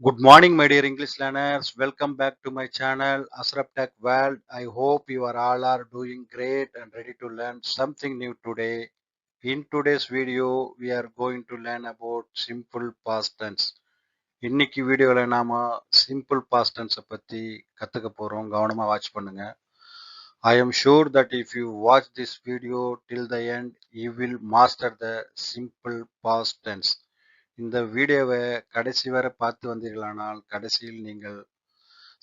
Good morning, my dear English learners. Welcome back to my channel, Asrap Tech World. I hope you are all are doing great and ready to learn something new today. In today's video, we are going to learn about simple past tense. இன்னைக்கு வீடியோல நாம simple past டென்ஸை பத்தி கத்துக்க போறோம் கவனமா watch பண்ணுங்க I am sure that if you watch this video till the end you will master the simple past tense இந்த வீடியோவை கடைசி வரை பார்த்து வந்தீர்களானால் கடைசியில் நீங்கள்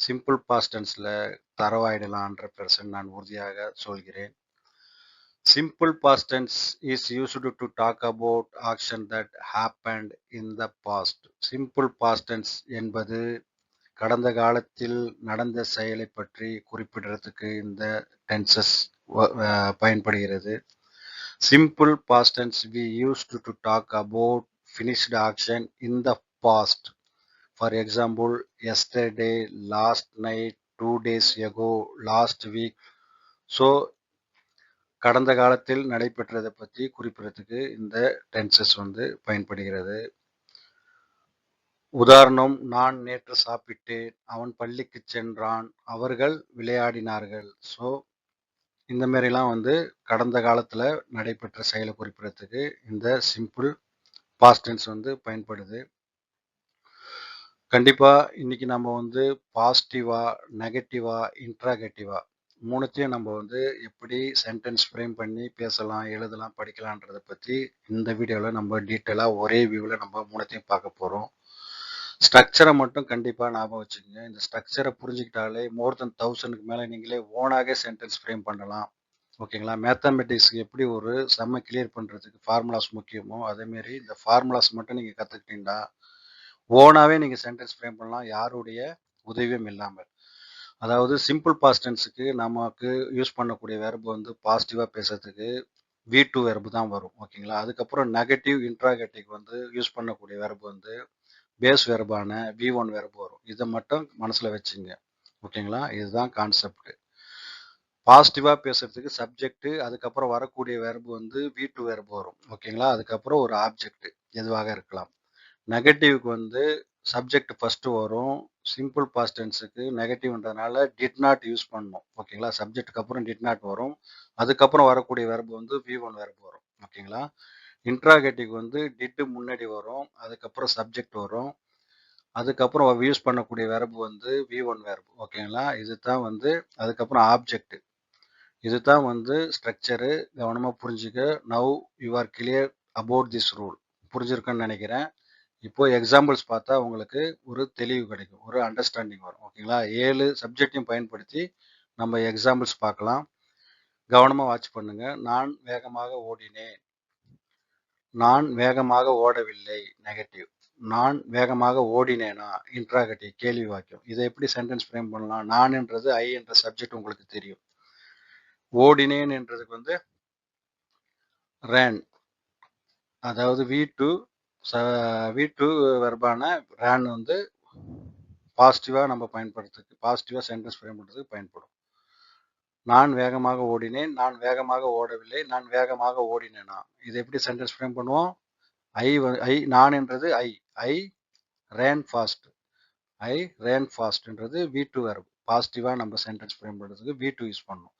சிம்பிள் பாஸ்டன்ஸில் தரவாயிடலான்ற பெர்சன் நான் உறுதியாக சொல்கிறேன். Simple past tense is used to talk about action that happened in the past simple past tense என்பது கடந்த காலத்தில் நடந்த செயலை பற்றி குறிப்பிடுறதுக்கு இந்த டென்சஸ் பயன்படுகிறது. Simple past tense we used to talk about finished action in the past. For example, yesterday, last night, two days ago, last week. So கடந்த காலத்தில் நடைபெற்றதை பற்றி குறிப்பிடத்துக்கு இந்த டென்சஸ் வந்து பயன்படுகிறது உதாரணம் நான் நேற்று சாப்பிட்டேன் அவன் பள்ளிக்கு சென்றான் அவர்கள் விளையாடினார்கள் ஸோ இந்த மாதிரிலாம் வந்து கடந்த காலத்தில் நடைபெற்ற செயலை குறிப்பிடத்துக்கு இந்த சிம்பிள் பாஸ்ட் டென்ஸ் வந்து பயன்படுது. கண்டிப்பாக இன்றைக்கி நம்ம வந்து பாசிட்டிவா நெகட்டிவா இன்ட்ராகேட்டிவா மூணுத்தையும் நம்ம வந்து எப்படி சென்டென்ஸ் ஃப்ரேம் பண்ணி பேசலாம் எழுதலாம் படிக்கலான்றதை பற்றி இந்த வீடியோவில் நம்ம டீட்டெயிலாக ஒரே வியூவில் நம்ம மூணுத்தையும் பார்க்க போகிறோம் ஸ்ட்ரக்சரை மட்டும் கண்டிப்பாக ஞாபகம் வச்சுக்கோங்க. இந்த ஸ்ட்ரக்சரை புரிஞ்சுக்கிட்டாலே மோர் தென் தௌசண்ட்க்கு மேலே நீங்களே ஓனாகவே சென்டென்ஸ் ஃப்ரேம் பண்ணலாம். ஓகேங்களா? மேத்தமெட்டிக்ஸ்க்கு எப்படி ஒரு செம்ம கிளியர் பண்ணுறதுக்கு ஃபார்முலாஸ் முக்கியமோ அதேமாரி இந்த ஃபார்முலாஸ் மட்டும் நீங்கள் கற்றுக்கிட்டீங்கன்னா ஓனாகவே நீங்கள் சென்டென்ஸ் ஃப்ரேம் பண்ணலாம். யாருடைய உதவியும் இல்லாமல். அதாவது சிம்பிள் பாஸ்டன்ஸுக்கு நமக்கு யூஸ் பண்ணக்கூடிய வெர்பு வந்து பாசிட்டிவாக பேசுறதுக்கு வி டூ வெர்பு தான் வரும். ஓகேங்களா? அதுக்கப்புறம் நெகட்டிவ் இன்ட்ராகேட்டிவ் வந்து யூஸ் பண்ணக்கூடிய வெர்பு வந்து பேஸ் வெர்பான வி ஒன் வெர்பு வரும். இதை மட்டும் மனசில் வச்சுங்க. ஓகேங்களா? இதுதான் கான்செப்ட் பாசிட்டிவாக பேசுகிறதுக்கு சப்ஜெக்ட்டு அதுக்கப்புறம் வரக்கூடிய வேர்பு வந்து வீட்டு டூ வரும். ஓகேங்களா அதுக்கப்புறம் ஒரு ஆப்ஜெக்ட் எதுவாக இருக்கலாம். நெகட்டிவ்க்கு வந்து சப்ஜெக்ட் ஃபஸ்ட்டு வரும். சிம்பிள் பாஸ்டென்ஸுக்கு நெகட்டிவ்ன்றதுனால டிட் நாட் யூஸ் பண்ணணும். ஓகேங்களா சப்ஜெக்ட்டுக்கு அப்புறம் டிட் நாட் வரும். அதுக்கப்புறம் வரக்கூடிய வேர்பு வந்து வி ஒன் வேர்பு வரும். ஓகேங்களா இன்ட்ராகேட்டிவ் வந்து டிட்டு முன்னாடி வரும். அதுக்கப்புறம் சப்ஜெக்ட் வரும். அதுக்கப்புறம் யூஸ் பண்ணக்கூடிய வேர்பு வந்து வி ஒன் வேர்பு ஓகேங்களா இது தான் வந்து அதுக்கப்புறம் ஆப்ஜெக்ட் இதுதான் வந்து ஸ்ட்ரக்சரு கவனமாக புரிஞ்சுக்க. Now you are clear about this rule புரிஞ்சிருக்குன்னு நினைக்கிறேன். இப்போது எக்ஸாம்பிள்ஸ் பார்த்தா உங்களுக்கு ஒரு தெளிவு கிடைக்கும். ஒரு அண்டர்ஸ்டாண்டிங் வரும். ஓகேங்களா ஏழு சப்ஜெக்டையும் பயன்படுத்தி நம்ம எக்ஸாம்பிள்ஸ் பார்க்கலாம். கவனமாக வாட்ச் பண்ணுங்க. நான் வேகமாக ஓடினேன். நான் வேகமாக ஓடவில்லை. நெகட்டிவ் நான் வேகமாக ஓடினேனா? இன்ட்ராகட்டிவ் கேள்வி வாக்கியம். இதை எப்படி சென்டென்ஸ் ஃப்ரேம் பண்ணலாம்? நான்ன்றது ஐ என்ற சப்ஜெக்ட் உங்களுக்கு தெரியும். ஓடினேன் என்றதுக்கு வந்து ரேன் அதாவது வி டூ வி டூ வெர்பான ரேன் வந்து பாசிட்டிவாக நம்ம பயன்படுத்துறதுக்கு பாசிட்டிவாக சென்டென்ஸ் ஃப்ரேம் பண்ணுறதுக்கு பயன்படும். நான் வேகமாக ஓடினேன் நான் வேகமாக ஓடவில்லை நான் வேகமாக ஓடினேனா? இது எப்படி சென்டென்ஸ் ஃப்ரேம் பண்ணுவோம்? ஐ ஐ நான் என்றது I I ran fast I ran ஃபாஸ்ட்ன்றது we two verb பாசிட்டிவாக நம்ம சென்டென்ஸ் ஃப்ரேம் பண்ணுறதுக்கு வி டூ யூஸ் பண்ணணும்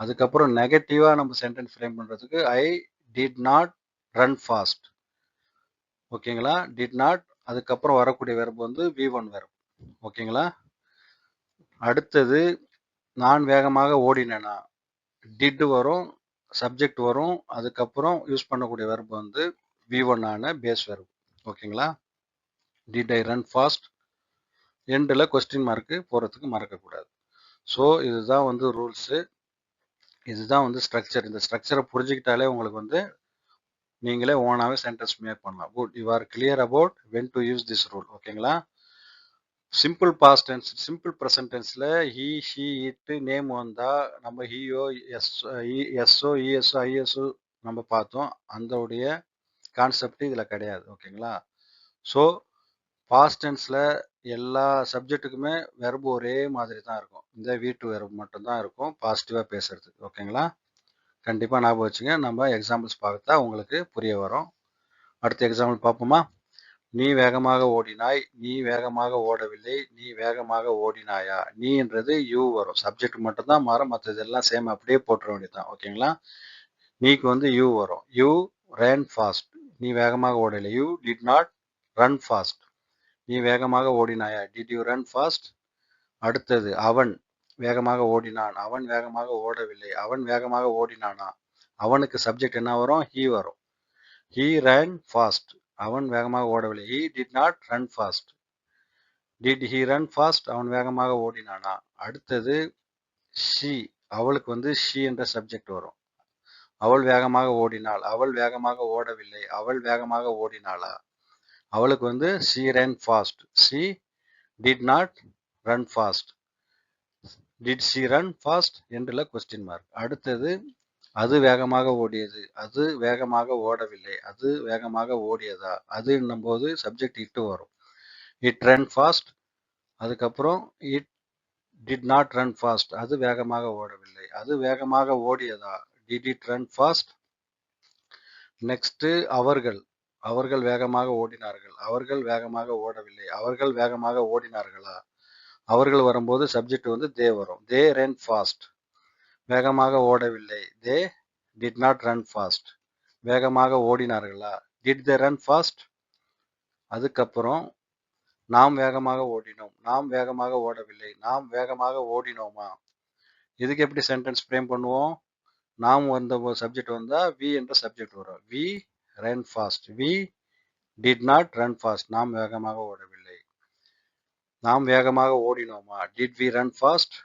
அதுக்கப்புறம் நெகட்டிவாக நம்ம சென்டென்ஸ் ஃப்ரேம் பண்ணுறதுக்கு I did not run fast ஓகேங்களா? டிட் நாட் அதுக்கப்புறம் வரக்கூடிய வெர்பு வந்து வி ஒன் வெர்ப் ஓகேங்களா? அடுத்தது நான் வேகமாக ஓடினேனா? டிட் வரும் சப்ஜெக்ட் வரும் அதுக்கப்புறம் யூஸ் பண்ணக்கூடிய வெர்பு வந்து வி ஒன் ஆன பேஸ் வெர்ப் ஓகேங்களா? டிட் ஐ ரன் ஃபாஸ்ட் எண்டில் கொஸ்டின் மார்க்கு போகிறதுக்கு மறக்கக்கூடாது. ஸோ இதுதான் வந்து ரூல்ஸு இதுதான் வந்து ஸ்ட்ரக்சர் இந்த ஸ்ட்ரக்சரை புரிஞ்சுக்கிட்டாலே உங்களுக்கு வந்து நீங்களே ஓனாகவே சென்டென்ஸ் மேக் பண்ணலாம். Good you are clear about when to use this rule ஓகேங்களா simple past tense simple present டென்ஸில் he she it name வந்தால் நம்ம ஹியோ எஸ் எஸ்ஓ இஎஸ்ஓ ஐஎஸ்ஓ நம்ம பார்த்தோம். அந்தோடைய கான்செப்ட் இதில் கிடையாது. ஓகேங்களா ஸோ பாஸ்ட் டென்ஸில் எல்லா சப்ஜெக்ட்டுக்குமே வெர்பு ஒரே மாதிரி தான் இருக்கும். இந்த வீட்டு வெர்பு மட்டும்தான் இருக்கும். பாசிட்டிவாக பேசுகிறதுக்கு ஓகேங்களா கண்டிப்பாக ஞாபகம் வச்சுங்க. நம்ம எக்ஸாம்பிள்ஸ் பார்த்தா உங்களுக்கு புரிய வரும். அடுத்த எக்ஸாம்பிள் பார்ப்போமா? நீ வேகமாக ஓடினாய். நீ வேகமாக ஓடவில்லை. நீ வேகமாக ஓடினாயா? நீன்றது யூ வரும். சப்ஜெக்ட் மட்டும்தான் மாறும். மற்றதெல்லாம் சேம் அப்படியே போட்டுற வேண்டியதுதான். ஓகேங்களா நீக்கு வந்து யூ வரும். யூ ரேன் ஃபாஸ்ட் நீ வேகமாக ஓடலை you did not run fast நீ வேகமாக ஓடினாயா? டிட் யூ ரன் ஃபாஸ்ட் அடுத்தது அவன் வேகமாக ஓடினான். அவன் வேகமாக ஓடவில்லை. அவன் வேகமாக ஓடினானா? அவனுக்கு சப்ஜெக்ட் என்ன வரும்? ஹீ வரும். ஹீ ரன் ஃபாஸ்ட் அவன் வேகமாக ஓடவில்லை. He did not run fast did he run fast அவன் வேகமாக ஓடினானா? அடுத்தது ஷி அவளுக்கு வந்து ஷி என்ற சப்ஜெக்ட் வரும். அவள் வேகமாக ஓடினாள். அவள் வேகமாக ஓடவில்லை. அவள் வேகமாக ஓடினாளா? அவளுக்கு வந்து she run fast she did not run fast did she run fast என்றுல question mark அடுத்தது அது வேகமாக ஓடியது. அது வேகமாக ஓடவில்லை. அது வேகமாக ஓடியதா? அது போது சப்ஜெக்ட் இட்டு வரும். இட் ரன் ஃபாஸ்ட் அதுக்கப்புறம் it did not run fast அது வேகமாக ஓடவில்லை. அது வேகமாக ஓடியதா? Did it run fast next அவர்கள். அவர்கள் வேகமாக ஓடினார்கள். அவர்கள் வேகமாக ஓடவில்லை. அவர்கள் வேகமாக ஓடினார்களா? அவர்கள் வரும்போது சப்ஜெக்ட் வந்து தே வரும். தே ரன் ஃபாஸ்ட் வேகமாக ஓடவில்லை. They did not run fast வேகமாக ஓடினார்களா? டிட் தே ரன் ஃபாஸ்ட் அதுக்கப்புறம் நாம் வேகமாக ஓடினோம். நாம் வேகமாக ஓடவில்லை. நாம் வேகமாக ஓடினோமா? இதுக்கு எப்படி சென்டென்ஸ் ஃப்ரேம் பண்ணுவோம்? நாம் வந்த சப்ஜெக்ட் வந்தால் வி என்ற சப்ஜெக்ட் வரும். We run fast we did not run fast நாம் வேகமாக ஓடவில்லை. நாம் வேகமாக ஓடினோமா? டிட் வி ரன் ஃபாஸ்ட்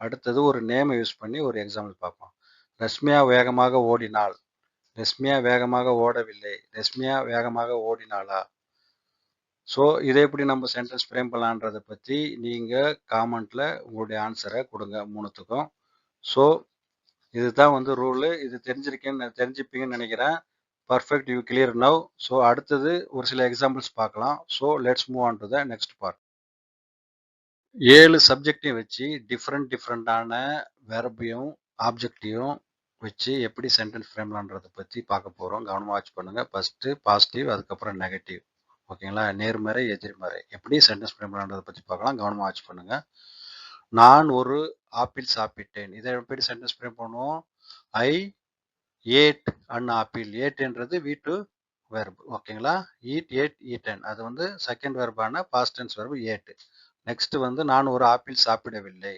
அடுத்தது ஒரு நேமை யூஸ் பண்ணி ஒரு எக்ஸாம்பிள் பார்ப்போம். ரஷ்மியா வேகமாக ஓடினாள். ரஷ்மியா வேகமாக ஓடவில்லை. ரஷ்மியா வேகமாக ஓடினாளா? ஸோ இதை எப்படி நம்ம சென்டென்ஸ் ஃப்ரேம் பண்ணலான்றதை பற்றி நீங்கள் காமெண்ட்டில் உங்களுடைய ஆன்சரை கொடுங்க. மூணுத்துக்கும் ஸோ இதுதான் வந்து ரூலு இது தெரிஞ்சிருக்கேன்னு தெரிஞ்சுப்பீங்கன்னு நினைக்கிறேன். Perfect you clear now so அடுத்தது ஒரு சில எக்ஸாம்பிள்ஸ் பார்க்கலாம். So let's move on to the next part ஏழு சப்ஜெக்டையும் வச்சு டிஃப்ரெண்ட் டிஃப்ரெண்ட்டான வெரபையும் ஆப்ஜெக்டையும் வச்சு எப்படி சென்டென்ஸ் ஃப்ரேம்லான்றதை பற்றி பார்க்க போகிறோம் கவனமாக வாட்ச் பண்ணுங்கள் ஃபஸ்ட்டு பாசிட்டிவ் அதுக்கப்புறம் நெகட்டிவ் ஓகேங்களா நேர்மறை எதிர்மறை. எப்படி சென்டென்ஸ் ஃப்ரேம் பண்ணுறதை பற்றி பார்க்கலாம். கவனமாக வாட்ச் பண்ணுங்கள் நான் ஒரு ஆப்பிள் சாப்பிட்டேன். இதை எப்படி சென்டென்ஸ் ஃப்ரேம் பண்ணுவோம்? I ate an apple. ஏட்ன்றது two verb ஓகேங்களா ஈட் ஏட் ஈட்டன் அது வந்து second வெர்பான past tense verb ate next வந்து நான் ஒரு ஆப்பிள் சாப்பிடவில்லை.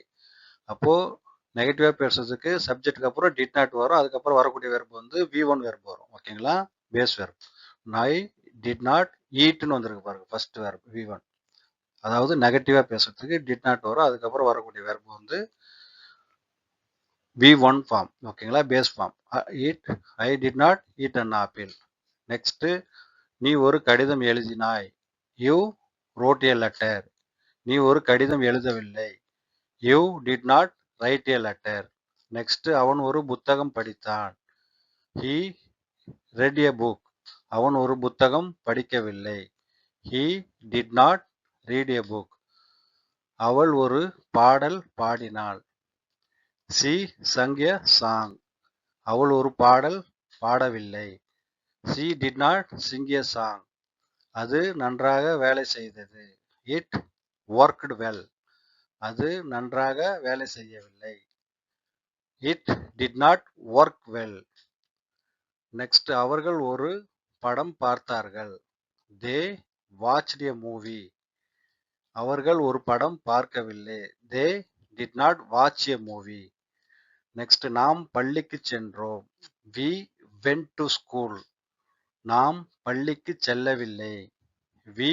அப்போது நெகட்டிவாக பேசுறதுக்கு சப்ஜெக்ட்டுக்கு அப்புறம் டிட் நாட் வரும். அதுக்கப்புறம் வரக்கூடிய வெர்பு வந்து வி ஒன் வெர்ப் வரும். ஓகேங்களா base verb I did not ஈட்னு வந்திருக்கு பாருங்க ஃபர்ஸ்ட் வெர்ப் வி ஒன் அதாவது நெகட்டிவாக பேசுறதுக்கு டிட் நாட் வரும். அதுக்கப்புறம் வரக்கூடிய வெர்பு வந்து வி ஒன் ஃபார்ம் ஓகேங்களா base form it I did not eat an apple next நீ ஒரு கடிதம் எழுதினாய். யூ ரோட் ஏ லெட்டர் நீ ஒரு கடிதம் எழுதவில்லை. You did not write a letter next அவன் ஒரு புத்தகம் படித்தான். ஹீ ரெட் ஏ புக் அவன் ஒரு புத்தகம் படிக்கவில்லை. He did not read a book அவள் ஒரு பாடல் பாடினாள். சி. Sang a song. அவள் ஒரு பாடல் பாடவில்லை. She. Did not sing a song அது நன்றாக வேலை செய்தது. இட் ஒர்க்டு வெல் அது நன்றாக வேலை செய்யவில்லை. It did not work well next அவர்கள் ஒரு படம் பார்த்தார்கள். தே வாட்ச் எ மூவி அவர்கள் ஒரு படம் பார்க்கவில்லை. They did not watch a movie next நாம் பள்ளிக்கு சென்றோம். வி வென்ட் டு ஸ்கூல் நாம் பள்ளிக்கு செல்லவில்லை. We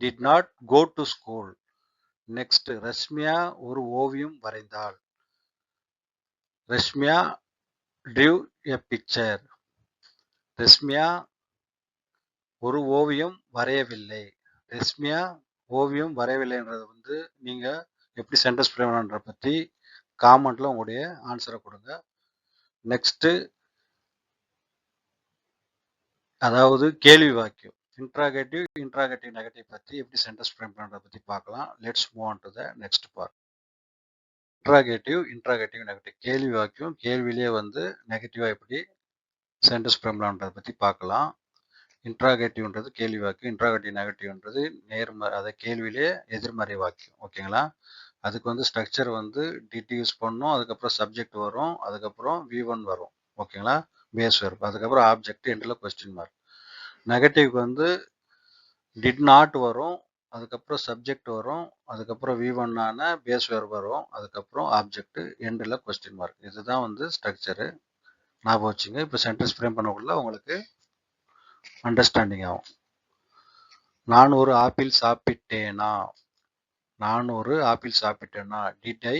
did not go to school next Rashmiya ஒரு ஓவியம் வரைந்தாள். ரஷ்மியா டிவ் எ பிக்சர் ரஷ்மியா ஒரு ஓவியம் வரையவில்லை. ரஷ்மியா ஓவியம் வரையவில்லைன்றது வந்து நீங்கள் எப்படி சென்டென்ஸ் ஃப்ரேம்ன்ற பற்றி காமெண்ட்டில் உங்களுடைய ஆன்சரை கொடுங்க. நெக்ஸ்ட்டு அதாவது கேள்வி வாக்கியம். இன்ட்ராகேட்டிவ் இன்ட்ராகேட்டிவ் நெகட்டிவ் பற்றி எப்படி சென்டென்ஸ் ஃப்ரேம் பண்ணுறதை பற்றி பார்க்கலாம். Let's move on to the next part interrogative interrogative negative கேள்வி வாக்கியம் கேள்வியிலே வந்து நெகட்டிவாக எப்படி சென்டென்ஸ் ஃப்ரேம் பண்ணுறதை பற்றி பார்க்கலாம். இன்ட்ராகேட்டிவ்ன்றது கேள்வி வாக்கியம் இன்ட்ராகேட்டிவ் நெகட்டிவ்ன்றது நேர்மறை அதை கேள்வியிலே எதிர்மறை வாக்கியம். ஓகேங்களா அதுக்கு வந்து ஸ்ட்ரக்சர் வந்து டிடி யூஸ் பண்ணும் அதுக்கப்புறம் சப்ஜெக்ட் வரும் அதுக்கப்புறம் வி ஒன் வரும். ஓகேங்களா பேஸ் வரும் அதுக்கப்புறம் ஆப்ஜெக்ட் எண்டில் கொஸ்டின் மார்க் நெகட்டிவ்க்கு வந்து டிட் நாட் வரும் அதுக்கப்புறம் சப்ஜெக்ட் வரும் அதுக்கப்புறம் வி ஒன்னான பேஸ் வேர் வரும் அதுக்கப்புறம் ஆப்ஜெக்ட் எண்டில் கொஸ்டின் மார்க் இதுதான் வந்து ஸ்ட்ரக்சரு ஞாபகம் வச்சுங்க. இப்போ சென்டென்ஸ் ஃப்ரேம் பண்ணக்குள்ள உங்களுக்கு அண்டர்ஸ்டாண்டிங் ஆகும். நான் ஒரு ஆப்பிள் சாப்பிட்டேனா? நான் ஒரு apple சாப்பிட்டேனா did I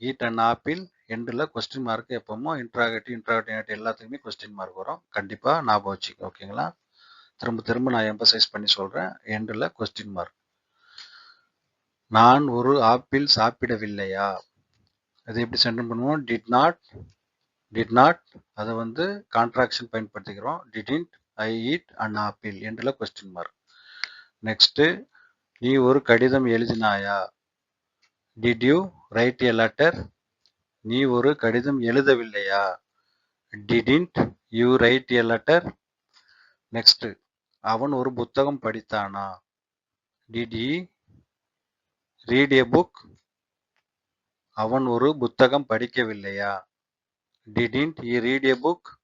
eat an apple எண்டில் கொஸ்டின் மார்க் எப்போமோ இன்ட்ராகேட்டிவ் இன்ட்ராகேட்டிவ் எல்லாத்துக்குமே கொஸ்டின் மார்க் வரும். கண்டிப்பாக ஞாபகம் வச்சுக்க ஓகேங்களா திரும்ப திரும்ப நான் எம்பசைஸ் பண்ணி சொல்கிறேன் எண்டில் கொஸ்டின் மார்க் நான் ஒரு ஆப்பிள் சாப்பிடவில்லையா? அது எப்படி சென்டர் பண்ணுவோம்? டிட் நாட் டிட் நாட் அதை வந்து கான்ட்ராக்ஷன் பயன்படுத்திக்கிறோம். Didn't I eat and apple எண்டில் கொஸ்டின் மார்க் நெக்ஸ்ட்டு நீ ஒரு கடிதம் எழுதினாயா? Did you write a letter நீ ஒரு கடிதம் எழுதவில்லையா? Didn't you write a letter next அவன் ஒரு புத்தகம் படித்தானா? Did he read a book அவன் ஒரு புத்தகம் படிக்கவில்லையா? Didn't he read a book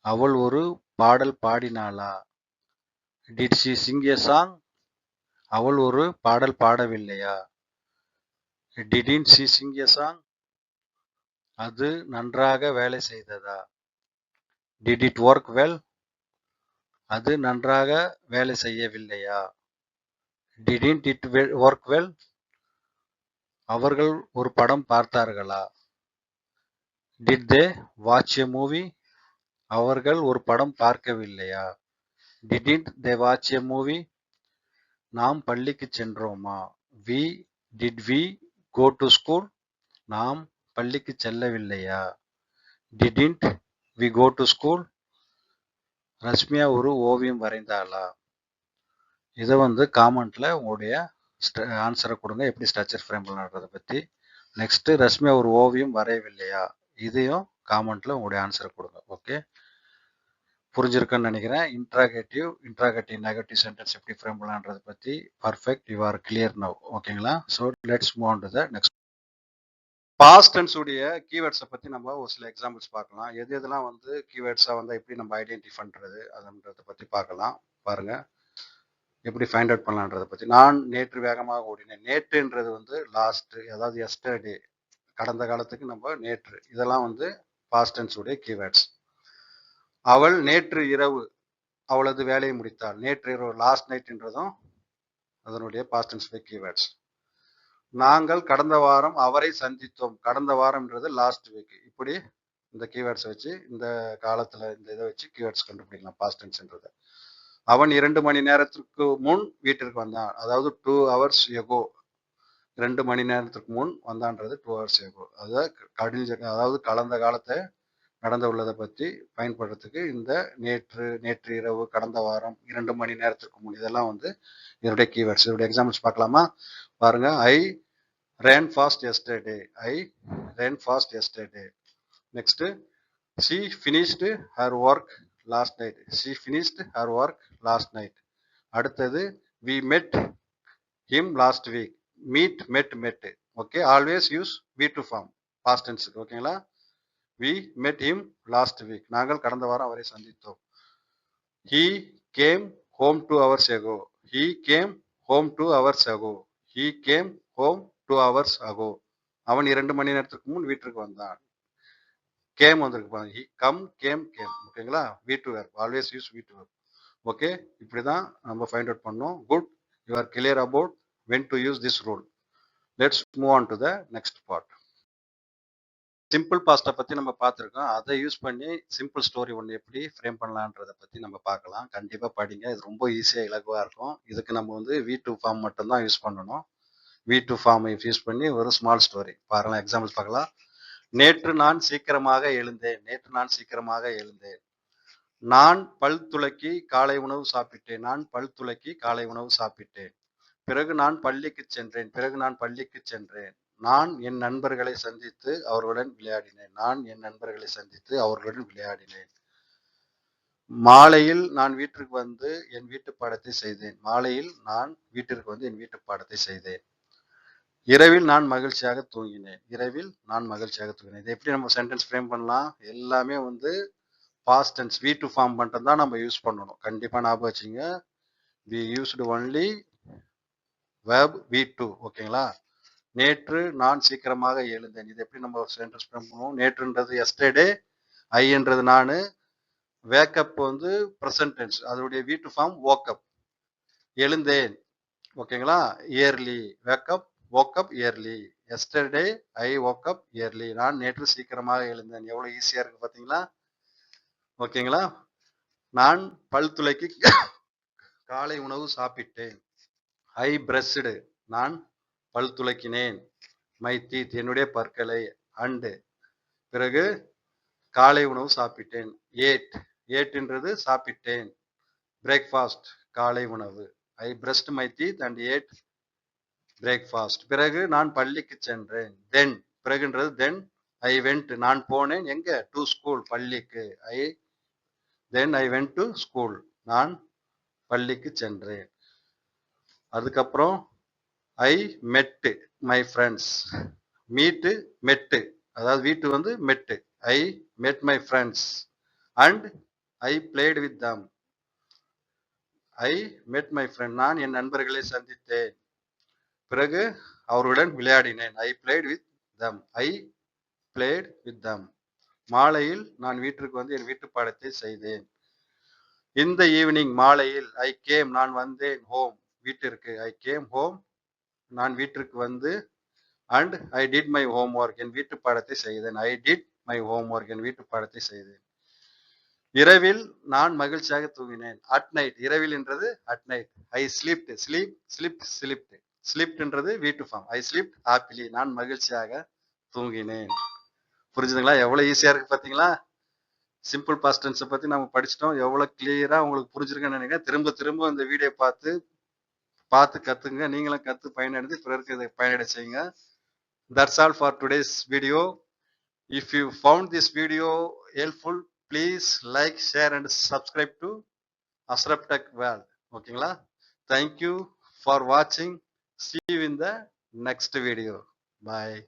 அவள் ஒரு பாடல் பாடினாளா? Did she sing a song அவள் ஒரு பாடல் பாடவில்லையா? Didn't she. Sing a song அது நன்றாக வேலை செய்ததா? Did it work well? அது நன்றாக வேலை செய்யவில்லையா? Didn't it work well? அவர்கள் ஒரு படம் பார்த்தார்களா? Did they watch a movie? அவர்கள் ஒரு படம் பார்க்கவில்லையா? Didn't they watch a movie? நாம் பள்ளிக்கு சென்றோமா? We did we go to school நாம் பள்ளிக்கு செல்லவில்லையா? Didn't we go to school Rashmiya ஒரு ஓவியம் வரைந்தாளா? இதை வந்து காமெண்ட்ல உங்களுடைய ஆன்சரை கொடுங்க. எப்படி ஸ்ட்ரக்சர் ஃப்ரேம் பண்ணுறதை பற்றி நெக்ஸ்ட்டு ரஷ்மியா ஒரு ஓவியம் வரையவில்லையா? இதையும் காமெண்ட்ல உங்களுடைய ஆன்சரை கொடுங்க. ஓகே புரிஞ்சிருக்குன்னு நினைக்கிறேன். இன்ட்ராகேட்டிவ் இன்ட்ராகேட்டிவ் நெகட்டிவ் சென்டென்ஸ் எப்படி ஃப்ரேம் பண்ணலான்றதை பற்றி perfect you are clear now ஓகேங்களா so let's move on to the next past tense உடைய கீவேர்ட்ஸை பற்றி நம்ம ஒரு சில எக்ஸாம்பிள்ஸ் பார்க்கலாம். எது எதெல்லாம் வந்து கீவேர்ட்ஸாக வந்து எப்படி நம்ம ஐடென்டிஃபை பண்ணுறது அதுன்றதை பற்றி பார்க்கலாம். பாருங்கள் எப்படி ஃபைண்ட் அவுட் பண்ணலான்றதை பற்றி நான் நேற்று வேகமாக ஓடினேன். நேற்றுன்றது வந்து லாஸ்ட்டு அதாவது எஸ்டர்டே கடந்த காலத்துக்கு நம்ம நேற்று. இதெல்லாம் வந்து பாஸ்ட் டென்ஸ் கீவேர்ட்ஸ் அவள் நேற்று இரவு அவளது வேலையை முடித்தாள். நேற்று இரவு லாஸ்ட் நைட்ன்றதும் அதனுடைய பாஸ்ட் டென்ஸ் கீவேர்ட்ஸ் நாங்கள் கடந்த வாரம் அவரை சந்தித்தோம். கடந்த வாரம்ன்றது லாஸ்ட் வீக் இப்படி இந்த கீவேர்ட்ஸ் வச்சு இந்த காலத்துல இந்த இதை வச்சு கீவேர்ட்ஸ் கண்டுபிடிக்கலாம் பாஸ்ட் அவன் இரண்டு மணி நேரத்திற்கு முன் வீட்டிற்கு வந்தான். அதாவது டூ ஹவர்ஸ் எகோ ரெண்டு மணி நேரத்துக்கு முன் வந்தான்றது டூ ஹவர்ஸ் எகோ அதாவது கடிஞ்ச அதாவது கலந்த காலத்தை நடந்து உள்ளதை பற்றி பயன்படுறதுக்கு இந்த நேற்று நேற்று இரவு கடந்த வாரம் இரண்டு மணி நேரத்திற்கு முன் இதெல்லாம் வந்து இதனுடைய கீவேர்ட்ஸ் இதோடைய எக்ஸாம்பிள்ஸ் பார்க்கலாமா? பாருங்க I ran fast yesterday I ran fast yesterday next she finished her work last night she finished her work last night அடுத்தது we met him last week meet met met okay always use V two form பாஸ்டன்ஸுக்கு ஓகேங்களா we met him last week நாங்கள் கடந்த வாரம் அவரை சந்தித்தோம். He came home two hours ago he came home two hours ago he came home two hours ago அவன் இரண்டு மணி நேரத்துக்கு முன் வீட்டுக்கு வந்தான். கேம் வந்திருக்கு பாருங்க. ஹி கம் கேம் கேம் ஓகேங்களா வீ டு வேர் ஆல்வேஸ் யூஸ் வீட்டு வேர் ஓகே இப்படி தான் நம்ம ஃபைண்ட் அவுட் பண்ணோம். Good you are clear about when to use this rule let's move on to the next part simple பாஸ்ட்டை பற்றி நம்ம பார்த்துருக்கோம். அதை யூஸ் பண்ணி சிம்பிள் ஸ்டோரி ஒன்று எப்படி ஃப்ரேம் பண்ணலான்றதை பற்றி நம்ம பார்க்கலாம். கண்டிப்பாக படிங்க. இது ரொம்ப ஈஸியாக இலகுவாக இருக்கும். இதுக்கு நம்ம வந்து வி டூ ஃபார்ம் மட்டும்தான் யூஸ் பண்ணணும். வி டூ ஃபார்மை யூஸ் பண்ணி ஒரு ஸ்மால் ஸ்டோரி பாருங்கள் எக்ஸாம்பிள்ஸ் பார்க்கலாம். நேற்று நான் சீக்கிரமாக எழுந்தேன். நேற்று நான் சீக்கிரமாக எழுந்தேன். நான் பல் துளக்கி காலை உணவு சாப்பிட்டேன். நான் பல் துளக்கி காலை உணவு சாப்பிட்டேன். பிறகு நான் பள்ளிக்கு சென்றேன். பிறகு நான் பள்ளிக்கு சென்றேன். நான் என் நண்பர்களை சந்தித்து அவர்களுடன் விளையாடினேன். நான் என் நண்பர்களை சந்தித்து அவர்களுடன் விளையாடினேன். மாலையில் நான் வீட்டிற்கு வந்து என் வீட்டு பாடத்தை செய்தேன். மாலையில் நான் வீட்டிற்கு வந்து என் வீட்டு பாடத்தை செய்தேன். இரவில் நான் மகிழ்ச்சியாக தூங்கினேன். இரவில் நான் மகிழ்ச்சியாக தூங்கினேன். இது எப்படி நம்ம சென்டென்ஸ் ஃப்ரேம் பண்ணலாம்? எல்லாமே வந்து பாஸ்ட் டென்ஸ் வி ஃபார்ம் பண்ணுறது தான் நம்ம யூஸ் பண்ணணும். கண்டிப்பாக ஞாபகம் வச்சுங்க. We used only verb V two ஓகேங்களா நேற்று நான் சீக்கிரமாக எழுந்தேன். இது எப்படி நம்ம சென்டென்ஸ் ஃப்ரேம் பண்ணுவோம்? நேற்றுன்றது எஸ்டர்டே ஐன்றது நான். வேக்கப் வந்து present tense V two form woke up எழுந்தேன். ஓகேங்களா? Early wake up woke up early yesterday I woke up early நான் நேற்று சீக்கிரமாக எழுந்தேன். எவ்வளோ ஈஸியாக இருக்கு பார்த்தீங்களா ஓகேங்களா? நான் பல் துளைக்கு காலை உணவு சாப்பிட்டேன். ஐ பிரஸ்டு நான் பல் துளக்கினேன் மைத்தி என்னுடைய பற்களை அண்டு. பிறகு காலை உணவு சாப்பிட்டேன். ஏட். ஏட்டுன்றது சாப்பிட்டேன். பிரேக்ஃபாஸ்ட் காலை உணவு. I brushed my teeth and ate breakfast பிறகு நான் பள்ளிக்கு சென்றேன். தென் பிறகுன்றது தென் ஐ வென்ட் நான் போனேன். எங்க? டு ஸ்கூல் பள்ளிக்கு. I then I went to school நான் பள்ளிக்கு சென்றேன். அதுக்கப்புறம் ஐ மெட்டு மை ஃப்ரெண்ட்ஸ் மீட்டு மெட்டு அதாவது வீட்டு வந்து met I met my friends and I played with them I met my friend நான் என் நண்பர்களை சந்தித்தேன். பிறகு அவருடன் விளையாடினேன். I played with them I played with them மாலையில் நான் வீட்டிற்கு வந்து என் வீட்டு பாடத்தை செய்தேன். இந்த ஈவினிங் மாலையில் ஐ கேம் நான் வந்தேன் ஹோம் வீட்டிற்கு ஐ கேம் ஹோம் நான் வீட்டிற்கு வந்து and I did my homework என் வீட்டு பாடத்தை செய்தேன். I did my homework என் வீட்டு பாடத்தை செய்தேன். இரவில் நான் மகிழ்ச்சியாக தூங்கினேன். அட் நைட் இரவில் என்றது at night I slept sleep slip slipped ஸ்லிப்ட்ன்றது வீட்டு ஃபார்ம் ஐ ஸ்லிப்ட் ஹாப்பிலி நான் மகிழ்ச்சியாக தூங்கினேன். புரிஞ்சுதுங்களா? எவ்வளோ ஈஸியாக இருக்கு பார்த்தீங்களா சிம்பிள் பாஸ்டன்ஸை பற்றி நம்ம படிச்சிட்டோம். எவ்வளோ கிளியராக உங்களுக்கு புரிஞ்சிருக்குன்னு நினைக்கிறேன். திரும்ப திரும்ப இந்த வீடியோ பார்த்து பார்த்து கற்றுங்க நீங்களும் கற்று பயனடைந்து பிறருக்கு இதை பயனடை செய்யுங்க that's all for today's video if you found this video helpful please like share and subscribe to Ashraf tech world ஓகேங்களா தேங்க்யூ ஃபார் வாட்சிங் see you in the next video. Bye.